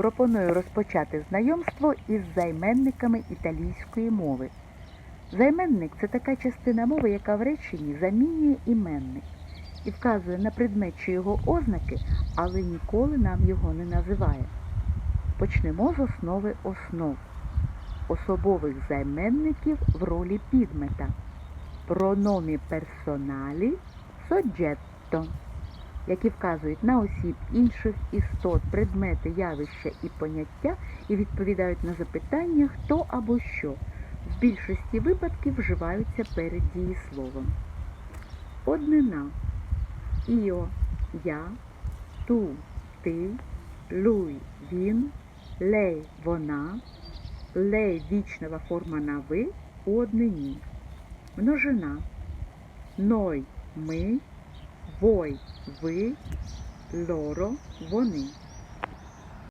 пропоную розпочати знайомство із займенниками італійської мови. Займенник це така частина мови, яка в реченні замінює іменник і вказує на предмет чи його ознаки, але ніколи нам його не називає. Почнемо з основи основ особових займенників в ролі підмета. Прономі персоналі соджетто, які вказують на осіб інших істот, предмети, явища і поняття і відповідають на запитання хто або що. В більшості випадків вживаються перед дієсловом. Однина. Іо, я, ту, ти, луй, він, лей, вона, лей. Вічнова форма на ви у однині. Множина. Ной. Ми, вой ви, лоро вони.